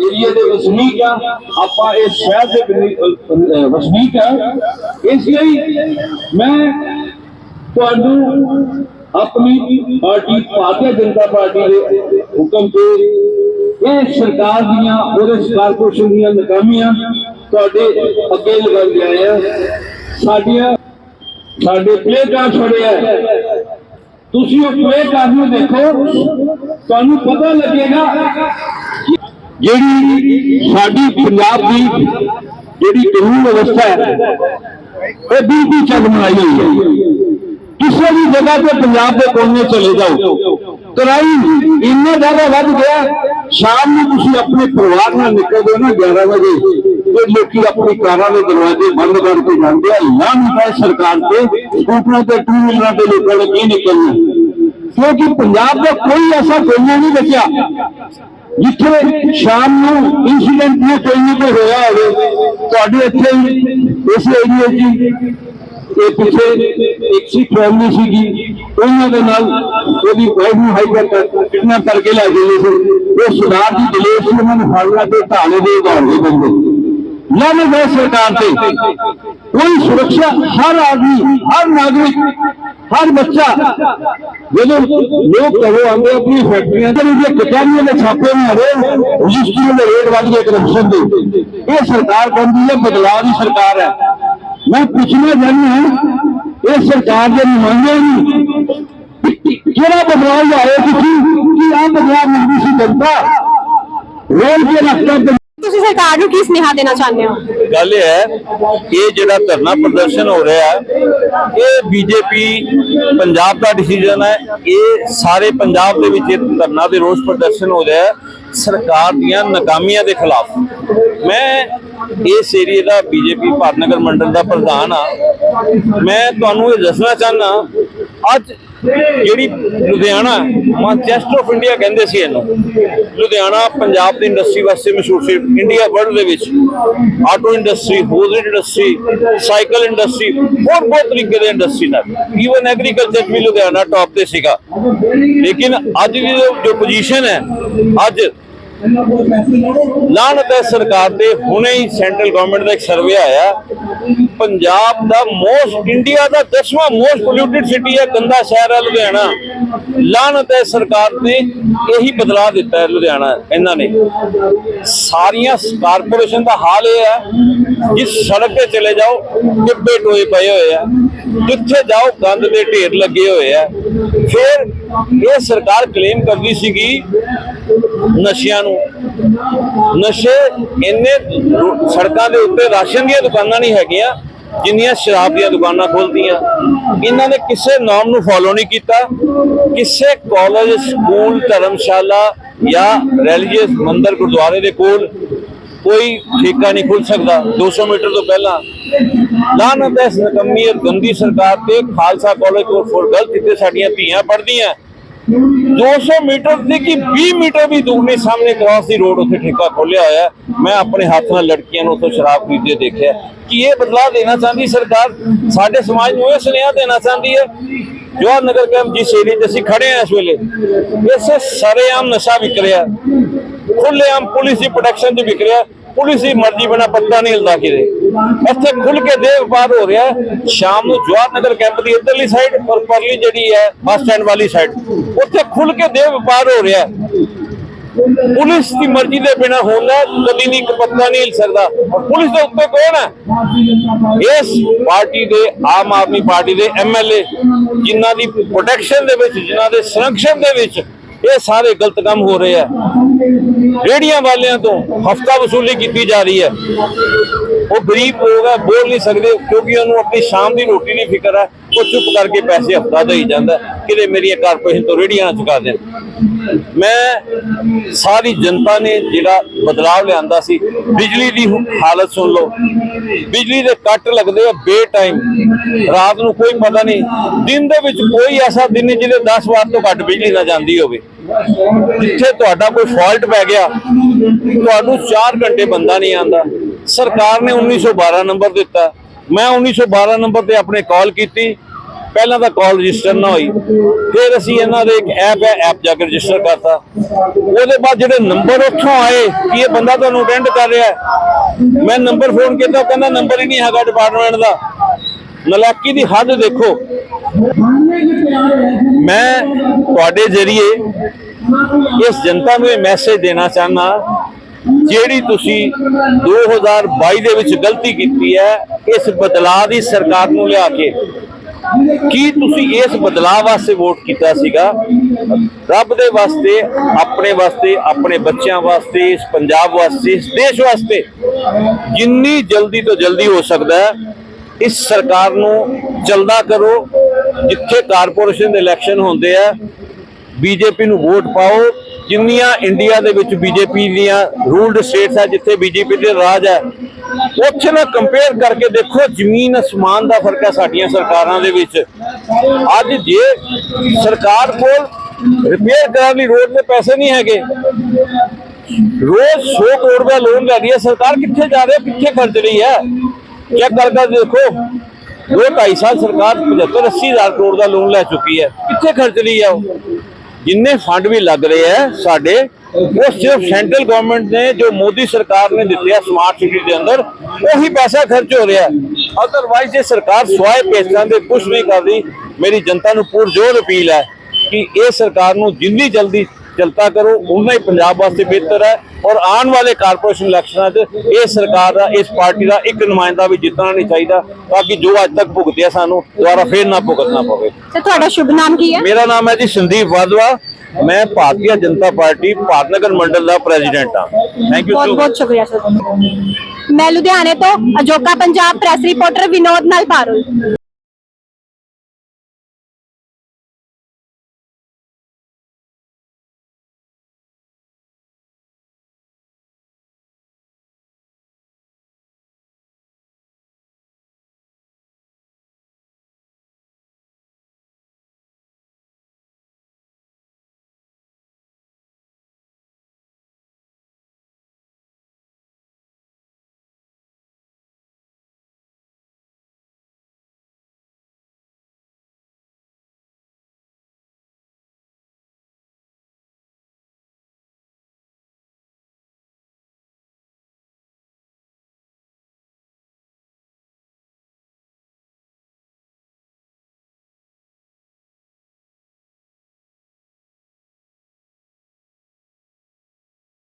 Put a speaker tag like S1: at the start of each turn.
S1: Area ਦੇ ਵਸਨੀਕ ਆ। ਆਪਾਂ ਇਸ ਸ਼ਹਿਰ ਦੇ ਵਸਨੀਕ ਆ। ਇਸ ਲਈ ਮੈਂ ਤੁਹਾਨੂੰ ਆਪਣੀ ਪਾਰਟੀ, ਭਾਰਤੀ ਜਨਤਾ ਪਾਰਟੀ ਦੇ ਹੁਕਮ ਤੇ ਇਹ ਸਰਕਾਰ ਦੀਆਂ, ਉਹਦੇ ਕਾਰਪੋਰੇਸ਼ਨ ਦੀਆਂ ਨਾਕਾਮੀਆਂ ਤੁਹਾਡੇ ਅੱਗੇ ਲਗਾ ਲਿਆਏ ਆ ਸਾਡੀਆਂ ਸਾਡੇ ਪਲੇ ਕਾਰਡ ਛੋੜੇ ਤੁਸੀਂ ਉਹ ਪਲੇ ਕਾਰਡ ਨੂੰ ਦੇਖੋ, ਤੁਹਾਨੂੰ ਪਤਾ ਲੱਗੇਗਾ ਕਿ ਜਿਹੜੀ ਸਾਡੀ ਪੰਜਾਬ ਦੀ ਜਿਹੜੀ ਕਾਨੂੰਨ ਵਿਵਸਥਾ ਹੈ, ਇਹ ਬਿਲਕੁਲ ਚਗਮਗਾਈ ਹੋਈ ਹੈ। ਕਿਸੇ ਵੀ ਜਗ੍ਹਾ ਤੇ ਪੰਜਾਬ ਦੇ ਕੋਨੇ ਚਲੇ ਜਾਓ ਕਰਾਈ ਇੰਨਾ ਜ਼ਿਆਦਾ ਵੱਧ ਗਿਆ, ਸ਼ਾਮ ਨੂੰ ਤੁਸੀਂ ਆਪਣੇ ਪਰਿਵਾਰ ਨਾਲ ਨਿਕਲਦੇ ਹੋ ਨਾ 11 ਵਜੇ, ਤੇ ਲੋਕੀ ਆਪਣੀ ਕਾਰਾਂ ਦੇ ਦਰਵਾਜ਼ੇ ਬੰਦ ਕਰਕੇ ਜਾਂਦੇ ਆ। ਲਾਂਘਦਾ ਹੈ ਸਰਕਾਰ ਤੇ ਸਕੂਟਰਾਂ ਤੇ ਟੂ ਵੀਲਰਾਂ ਤੇ ਲੋਕਾਂ ਨੇ ਕੀ ਨਿਕਲਣਾ। ਕਿਉਂਕਿ ਪੰਜਾਬ ਦਾ ਕੋਈ ਐਸਾ ਕੋਨਾ ਨਹੀਂ ਬਚਿਆ। ਜਿੱਥੇ ਸ਼ਾਮ ਨੂੰ ਇਨਸੀਡੈਂਟ ਨਾ ਕੋਈ ਨਾ ਕੋਈ ਹੋਇਆ ਹੋਵੇ, ਤੁਹਾਡੇ ਇੱਥੇ ਇਸ ਏਰੀਏ 'ਚ ਇਹ ਪਿੱਛੇ ਇੱਕ ਸਿੱਖ ਫੈਮਿਲੀ ਸੀਗੀ, ਉਹਨਾਂ ਦੇ ਨਾਲ ਉਹਦੀ ਵਾਈਫ ਨੂੰ ਹਾਈਜੈਕ ਕਰ ਕਿਡਨੈਪ ਕਰਕੇ ਲੈ ਗਏ ਸੀ। ਉਹ ਸਰਦਾਰ ਦੀ ਦਲੇਰ ਸੀ, ਉਹਨਾਂ ਨੂੰ ਫੜ ਲਿਆ ਤੇ ਢਾਲੇ ਦੇ ਉਧਾਰ ਬੰਦੇ। ਲਾਨੇ ਗਏ ਸਰਕਾਰ ਤੇ। ਕੋਈ ਸੁਰੱਖਿਆ, ਹਰ ਆਦਮੀ, ਹਰ ਨਾਗਰਿਕ ਹਰ ਬੱਚਾ ਜਦੋਂ ਲੋਕ ਘਰੋਂ ਆਉਂਦੇ ਆਪਣੀ ਫੈਕਟਰੀਆਂ ਤੇ ਜੇ ਕਚਹਿਰੀਆਂ ਦੇ ਛਾਪੇ ਮਾਰੇ ਰਜਿਸਟਰੀ ਦੇ ਰੇਟ ਵੱਧ ਗਏ ਕਰਪਸ਼ਨ ਦੇ ਇਹ ਸਰਕਾਰ ਕਹਿੰਦੀ ਹੈ ਬਦਲਾਅ ਦੀ ਸਰਕਾਰ ਹੈ ਮੈਂ ਪੁੱਛਣਾ ਚਾਹੁੰਦਾ ਹਾਂ ਇਹ ਸਰਕਾਰ ਦੇ ਨੁਮਾਇੰਦੇ ਨੂੰ ਕਿਹੜਾ ਬਦਲਾਅ ਲਿਆਏ ਤੁਸੀਂ ਕਿ ਆਹ ਬਦਲਾਅ ਮੰਗੀ ਸੀ ਜਨਤਾ ਰੋਲ ਕੇ ਰੱਖਦਾ
S2: ਤੁਸੀਂ ਸਰਕਾਰ ਨੂੰ ਕੀ ਸੁਨੇਹਾ ਦੇਣਾ ਚਾਹੁੰਦੇ ਹੋ
S3: ਗੱਲ ਇਹ ਹੈ ਇਹ ਜਿਹੜਾ ਧਰਨਾ ਪ੍ਰਦਰਸ਼ਨ ਹੋ ਰਿਹਾ ਹੈ ਇਹ ਬੀਜੇਪੀ ਪੰਜਾਬ ਦਾ ਡਿਸੀਜਨ ਹੈ। ਇਹ ਸਾਰੇ ਪੰਜਾਬ ਦੇ ਵਿੱਚ ਇਹ ਧਰਨਾ ਤੇ ਰੋਸ ਪ੍ਰਦਰਸ਼ਨ ਹੋ ਰਿਹਾ ਸਰਕਾਰ ਦੀਆਂ ਨਾਕਾਮੀਆਂ ਦੇ ਖਿਲਾਫ। ਮੈਂ ਇਸ ਏਰੀਏ ਦਾ ਬੀਜੇਪੀ ਭਾਰਨਗਰ ਮੰਡਲ ਦਾ ਪ੍ਰਧਾਨ ਆ ਮੈਂ ਤੁਹਾਨੂੰ ਇਹ ਦੱਸਣਾ ਚਾਹਨਾ ਅੱਜ ਜਿਹੜੀ ਲੁਧਿਆਣਾ ਮਾਂਚੈਸਟਰ ਆਫ ਇੰਡੀਆ ਕਹਿੰਦੇ ਸੀ ਇਹਨੂੰ। ਲੁਧਿਆਣਾ ਪੰਜਾਬ ਦੀ ਇੰਡਸਟਰੀ ਵਾਸਤੇ ਮਸ਼ਹੂਰ ਸੀ। ਇੰਡੀਆ ਵਰਲਡ ਦੇ ਵਿੱਚ ਆਟੋ ਇੰਡਸਟਰੀ ਹੋਰ ਇੰਡਸਟਰੀ ਸਾਈਕਲ ਇੰਡਸਟਰੀ ਹੋਰ ਬਹੁਤ ਤਰੀਕੇ ਦੇ ਇੰਡਸਟਰੀ ਨਾਲ ਈਵਨ ਐਗਰੀਕਲਚਰ ਵੀ ਲੁਧਿਆਣਾ ਟੌਪ ਤੇ ਸੀਗਾ। ਲੇਕਿਨ ਅੱਜ ਦੀ ਜੋ- ਜੋ ਪੋਜੀਸ਼ਨ ਹੈ, ਅੱਜ ਲਾਹਨਤ ਹੈ ਸਰਕਾਰ ਤੇ ਹੁਣੇ ਹੀ ਸੈਂਟਰਲ ਗਵਰਨਮੈਂਟ ਦਾ ਇੱਕ ਸਰਵੇ ਆਇਆ। ਪੰਜਾਬ ਦਾ ਮੋਸਟ ਇੰਡੀਆ ਦਾ 10ਵਾਂ ਮੋਸਟ ਪੋਲਿਊਟਡ ਸਿਟੀ ਹੈ ਗੰਦਾ ਸ਼ਹਿਰ ਹੈ ਲੁਧਿਆਣਾ। ਲਾਹਨਤ ਹੈ ਸਰਕਾਰ ਨੇ ਇਹੀ ਬਦਲਾ ਦਿੱਤਾ ਹੈ ਲੁਧਿਆਣਾ, ਇਹਨਾਂ ਨੇ। ਸਾਰੀਆਂ ਕਾਰਪੋਰੇਸ਼ਨ ਦਾ ਹਾਲ ਇਹ ਹੈ ਕਿ ਸੜਕ ਤੇ ਚਲੇ ਜਾਓ, ਟਿੱਬੇ ਟੋਏ ਪਏ ਹੋਏ ਆ। ਜਿੱਥੇ ਜਾਓ, ਗੰਦ ਦੇ ਢੇਰ ਲੱਗੇ ਹੋਏ ਆ। ਫਿਰ ਇਹ ਸਰਕਾਰ ਕਲੇਮ ਕਰਦੀ ਸੀਗੀ ਨਸ਼ਿਆਂ ਨੂੰ। ਨਸ਼ੇ ਇੰਨੇ ਸੜਕਾਂ ਦੇ ਉੱਤੇ ਰਾਸ਼ਨ ਦੀਆਂ ਦੁਕਾਨਾਂ ਨਹੀਂ ਹੈਗੀਆਂ। ਜਿੰਨੀਆਂ ਸ਼ਰਾਬ ਦੀਆਂ ਦੁਕਾਨਾਂ ਖੋਲਦੀਆਂ, ਇਹਨਾਂ ਨੇ ਕਿਸੇ ਨਾਮ ਨੂੰ ਫੋਲੋ ਨਹੀਂ ਕੀਤਾ। ਕਿਸੇ ਕਾਲਜ ਸਕੂਲ ਧਰਮਸ਼ਾਲਾ ਜਾਂ ਰਿਲੀਜੀਅਸ ਮੰਦਰ ਗੁਰਦੁਆਰੇ ਦੇ ਕੋਲ ਕੋਈ ਠੇਕਾ ਨਹੀਂ ਖੁੱਲ ਸਕਦਾ। 200 ਮੀਟਰ ਤੋਂ ਪਹਿਲਾਂ ਲਾਨਤ ਹੈ ਇਸ ਨਕਮੀ ਔਰ ਗੰਦੀ ਸਰਕਾਰ ਤੇ ਖਾਲਸਾ ਕਾਲਜ ਫੋਰ ਗਲਤ ਜਿੱਥੇ ਸਾਡੀਆਂ ਧੀਆਂ ਪੜ੍ਹਦੀਆਂ। 200 ਮੀਟਰ ਤੇ ਕਿ 20 ਮੀਟਰ ਵੀ ਦੂਰ ਨਹੀਂ ਸਾਹਮਣੇ ਕ੍ਰਾਸ ਦੀ ਰੋਡ ਉੱਥੇ ਠੇਕਾ ਖੋਲਿਆ ਹੋਇਆ ਮੈਂ ਆਪਣੇ ਹੱਥ ਨਾਲ ਲੜਕੀਆਂ ਨੂੰ ਉੱਥੋਂ ਸ਼ਰਾਬ ਪੀਂਦੇ ਦੇਖਿਆ ਕਿ ਇਹ ਬਦਲਾਅ ਦੇਣਾ ਚਾਹੁੰਦੀ ਸਰਕਾਰ ਸਾਡੇ ਸਮਾਜ ਨੂੰ ਇਹ ਸੁਨੇਹਾ ਦੇਣਾ ਚਾਹੁੰਦੀ ਹੈ ਜਵਾਹਰ ਨਗਰ ਕੈਂਪ ਜਿਸ ਏਰੀਏ 'ਚ ਅਸੀਂ ਖੜੇ ਹਾਂ ਇਸ ਵੇਲੇ ਇਸੇ ਸਰੇਆਮ ਨਸ਼ਾ ਵਿਕ ਰਿਹਾ ਖੁੱਲ੍ਹੇਆਮ ਪੁਲਿਸ ਦੀ ਪ੍ਰੋਟੈਕਸ਼ਨ 'ਚ ਵਿਕ ਰਿਹਾ ਪੁਲਿਸ ਦੀ ਮਰਜ਼ੀ ਬਿਨਾ ਪੱਤਾ ਨਹੀਂ ਹਿਲਦਾ ਕਿਤੇ। ਇੱਥੇ ਖੁੱਲ ਕੇ ਦੇਹ ਹੋ ਰਿਹਾ ਸ਼ਾਮ ਨੂੰ ਜਵਾਹਰ ਨਗਰ ਕੈਂਪ ਦੀ ਇੱਧਰਲੀ ਸਾਈਡ ਔਰ ਪਰਲੀ ਜਿਹੜੀ ਹੈ, ਬੱਸ ਸਟੈਂਡ ਵਾਲੀ ਸਾਈਡ ਉੱਥੇ ਖੁੱਲ ਕੇ ਦੇਹ ਹੋ ਰਿਹਾ ਪੁਲਿਸ ਦੀ ਮਰਜ਼ੀ ਦੇ ਬਿਨਾ ਹੁੰਦਾ ਕਦੀ ਨਹੀਂ ਇੱਕ ਪੱਤਾ ਨਹੀਂ ਹਿਲ ਸਕਦਾ। ਔਰ ਪੁਲਿਸ ਦੇ ਉੱਤੇ ਕੌਣ ਹੈ? ਇਸ ਪਾਰਟੀ ਦੇ ਆਮ ਆਦਮੀ ਪਾਰਟੀ ਦੇ ਐਮਐਲਏ ਜਿਨ੍ਹਾਂ ਦੀ ਪ੍ਰੋਟੈਕਸ਼ਨ ਦੇ ਵਿੱਚ, ਜਿਨ੍ਹਾਂ ਦੇ ਸੰਰਕਸ਼ਣ ਦੇ ਵਿੱਚ ਇਹ ਸਾਰੇ ਗਲਤ ਕੰਮ ਹੋ ਰਹੇ ਆ। ਰੇੜੀਆਂ ਵਾਲਿਆਂ ਤੋਂ ਹਫਤਾ ਵਸੂਲੀ ਕੀਤੀ ਜਾ ਰਹੀ ਹੈ। ਉਹ ਗਰੀਬ ਲੋਕ ਹੈ ਬੋਲ ਨਹੀਂ ਸਕਦੇ ਕਿਉਂਕਿ ਉਹਨੂੰ ਆਪਣੀ ਸ਼ਾਮ ਦੀ ਰੋਟੀ ਨਹੀਂ ਫਿਕਰ ਹੈ ਉਹ ਚੁੱਪ ਕਰਕੇ ਪੈਸੇ ਹਫਤਾ ਦੇਈ ਜਾਂਦਾ, ਕਿਤੇ ਮੇਰੀਆਂ ਕਾਰਪੋਰੇਸ਼ਨ ਤੋਂ ਰੇੜੀਆਂ ਚੁਕਾ ਦੇਣ। ਮੈਂ ਸਾਰੀ ਜਨਤਾ ਨੇ ਜਿਹੜਾ ਬਦਲਾਵ ਲਿਆਂਦਾ ਸੀ, ਬਿਜਲੀ ਦੀ ਹਾਲਤ ਸੁਣ ਲਓ। ਬਿਜਲੀ ਦੇ ਕੱਟ ਲੱਗਦੇ ਆ ਬੇ ਟਾਈਮ ਰਾਤ ਨੂੰ ਕੋਈ ਪਤਾ ਨਹੀਂ, ਦਿਨ ਦੇ ਵਿੱਚ ਕੋਈ ਐਸਾ ਦਿਨ ਨਹੀਂ ਜਿਹਦੇ 10 ਵਾਰ ਤੋਂ ਘੱਟ ਬਿਜਲੀ ਨਾ ਜਾਂਦੀ ਹੋਵੇ। ਜਿੱਥੇ ਤੁਹਾਡਾ ਕੋਈ ਫਾਲਟ ਪੈ ਗਿਆ, ਤੁਹਾਨੂੰ 4 ਘੰਟੇ ਬੰਦਾ ਨਹੀਂ ਆਂਦਾ ਸਰਕਾਰ ਨੇ 1912 ਨੰਬਰ ਦਿੱਤਾ। ਮੈਂ 1912 ਨੰਬਰ ਤੇ ਆਪਣੇ ਕਾਲ ਕੀਤੀ। ਪਹਿਲਾਂ ਤਾਂ ਕਾਲ ਰਜਿਸਟਰ ਨਾ ਹੋਈ। ਫਿਰ ਅਸੀਂ ਇਹਨਾਂ ਦੇ ਇੱਕ ਐਪ ਹੈ ਐਪ ਜਾ ਕੇ ਰਜਿਸਟਰ ਕਰਤਾ। ਉਹਦੇ ਬਾਅਦ ਜਿਹੜੇ ਨੰਬਰ ਉੱਥੋਂ ਆਏ, ਕਿ ਇਹ ਬੰਦਾ ਤੁਹਾਨੂੰ ਅਟੈਂਡ ਕਰ ਰਿਹਾ ਮੈਂ ਨੰਬਰ ਫੋਨ ਕੀਤਾ, ਉਹ ਕਹਿੰਦਾ ਨੰਬਰ ਹੀ ਨਹੀਂ ਹੈਗਾ ਡਿਪਾਰਟਮੈਂਟ ਦਾ। ਨਲਾਕੀ ਦੀ ਹੱਦ ਦੇਖੋ। ਮੈਂ ਤੁਹਾਡੇ ਜ਼ਰੀਏ ਇਸ ਜਨਤਾ ਨੂੰ ਇਹ ਮੈਸੇਜ ਦੇਣਾ ਚਾਹੁੰਦਾ। ਜਿਹੜੀ ਤੁਸੀਂ 2022 ਦੇ ਵਿੱਚ ਗਲਤੀ ਕੀਤੀ ਹੈ, ਇਸ ਬਦਲਾਅ ਦੀ ਸਰਕਾਰ ਨੂੰ ਲਿਆ ਕੇ ਕੀ ਤੁਸੀਂ ਇਸ ਬਦਲਾਅ ਵਾਸਤੇ ਵੋਟ ਕੀਤਾ ਸੀਗਾ? ਰੱਬ ਦੇ ਵਾਸਤੇ, ਆਪਣੇ ਵਾਸਤੇ, ਆਪਣੇ ਬੱਚਿਆਂ ਵਾਸਤੇ, ਇਸ ਪੰਜਾਬ ਵਾਸਤੇ, ਇਸ ਦੇਸ਼ ਵਾਸਤੇ ਜਿੰਨੀ ਜਲਦੀ ਤੋਂ ਜਲਦੀ ਹੋ ਸਕਦਾ ਹੈ, ਇਸ ਸਰਕਾਰ ਨੂੰ ਚਲਦਾ ਕਰੋ। ਜਿੱਥੇ ਕਾਰਪੋਰੇਸ਼ਨ ਦੇ ਇਲੈਕਸ਼ਨ ਹੁੰਦੇ ਆ, ਬੀਜੇਪੀ ਨੂੰ ਵੋਟ ਪਾਓ ਜਿੰਨੀਆਂ ਇੰਡੀਆ ਦੇ ਵਿੱਚ ਬੀਜੇਪੀ ਦੀਆਂ ਰੂਲਡ ਸਟੇਟਸ ਹੈ ਜਿੱਥੇ ਬੀਜੇਪੀ ਦੇ ਰਾਜ ਹੈ ਉੱਥੇ ਨਾਲ ਕੰਪੇਅਰ ਕਰਕੇ ਦੇਖੋ, ਜ਼ਮੀਨ ਅਸਮਾਨ ਦਾ ਫ਼ਰਕ ਹੈ ਸਾਡੀਆਂ ਸਰਕਾਰਾਂ ਦੇ ਵਿੱਚ। ਅੱਜ ਜੇ ਸਰਕਾਰ ਕੋਲ ਰਿਪੇਅਰ ਕਰਨ ਲਈ ਰੋਡ ਤੇ ਪੈਸੇ ਨਹੀਂ ਹੈਗੇ, ਰੋਜ਼ 100 ਕਰੋੜ ਦਾ ਲੋਨ ਲੈ ਰਹੀ ਹੈ ਸਰਕਾਰ, ਕਿੱਥੇ ਜਾ ਰਹੀ ਹੈ ਕਿੱਥੇ ਖਰਚ ਰਹੀ ਹੈ ਚੈੱਕ ਕਰਕੇ ਦੇਖੋ, ਦੋ ਢਾਈ ਸਾਲ ਸਰਕਾਰ 75 80 ਹਜ਼ਾਰ ਕਰੋੜ ਦਾ ਲੋਨ ਲੈ ਚੁੱਕੀ ਹੈ ਕਿੱਥੇ ਖਰਚ ਰਹੀ ਹੈ ਉਹ? ਜਿੰਨੇ ਫੰਡ ਵੀ ਲੱਗ ਰਹੇ ਹੈ ਸਾਡੇ, ਉਹ ਸਿਰਫ ਸੈਂਟਰਲ ਗਵਰਨਮੈਂਟ ਨੇ, ਜੋ ਮੋਦੀ ਸਰਕਾਰ ਨੇ ਦਿੱਤੇ ਆ ਸਮਾਰਟ ਸਿਟੀ ਦੇ ਅੰਦਰ, ਉਹੀ ਪੈਸਾ ਖਰਚ ਹੋ ਰਿਹਾ। ਅਦਰਵਾਈਜ਼ ਇਹ ਸਰਕਾਰ ਸਵਾਏ ਪੈਸਿਆਂ ਦੇ ਕੁਝ ਨਹੀਂ ਕਰ ਰਹੀ ਮੇਰੀ ਜਨਤਾ ਨੂੰ ਪੁਰਜੋਰ ਅਪੀਲ ਹੈ ਕਿ ਇਹ ਸਰਕਾਰ ਨੂੰ ਜਿੰਨੀ ਜਲਦੀ ਚਲਤਾ ਕਰੋ ਉਨਾ ਹੀ ਪੰਜਾਬ ਵਾਸਤੇ ਬਿਹਤਰ ਹੈ ਔਰ ਆਉਣ ਵਾਲੇ ਕਾਰਪੋਰੇਸ਼ਨ ਇਲੈਕਸ਼ਨਾਂ 'ਚ ਇਹ ਸਰਕਾਰ ਦਾ ਇਸ ਪਾਰਟੀ ਦਾ ਇੱਕ ਨੁਮਾਇੰਦਾ ਵੀ ਜਿੱਤਣਾ ਨਹੀਂ ਚਾਹੀਦਾ ਤਾਂ ਕਿ ਜੋ ਅੱਜ ਤੱਕ ਭੁਗਤਿਆ ਸਾਨੂੰ ਦੁਬਾਰਾ ਫੇਰ ਨਾ ਭੁਗਤਣਾ ਪਵੇ।
S2: ਤੇ ਤੁਹਾਡਾ ਸ਼ੁਭ ਨਾਮ ਕੀ ਹੈ?
S3: ਮੇਰਾ ਨਾਮ ਹੈ ਜੀ ਸੰਦੀਪ ਵਾਧਵਾ ਮੈਂ ਭਾਰਤੀ ਜਨਤਾ ਪਾਰਟੀ ਭਾਰਤਨਗਰ ਮੰਡਲ ਦਾ ਪ੍ਰੈਜ਼ੀਡੈਂਟ ਹਾਂ। ਥੈਂਕ ਯੂ
S2: ਬਹੁਤ ਬਹੁਤ ਸ਼ੁਕਰੀਆ ਸਰ। ਮੈਂ ਲੁਧਿਆਣੇ ਤੋਂ ਅਜੋਕਾ ਪੰਜਾਬ ਪ੍ਰੈਸ ਰਿਪੋਰਟਰ ਵਿਨੋਦ ਨਾਲ ਪਾਰੁਲ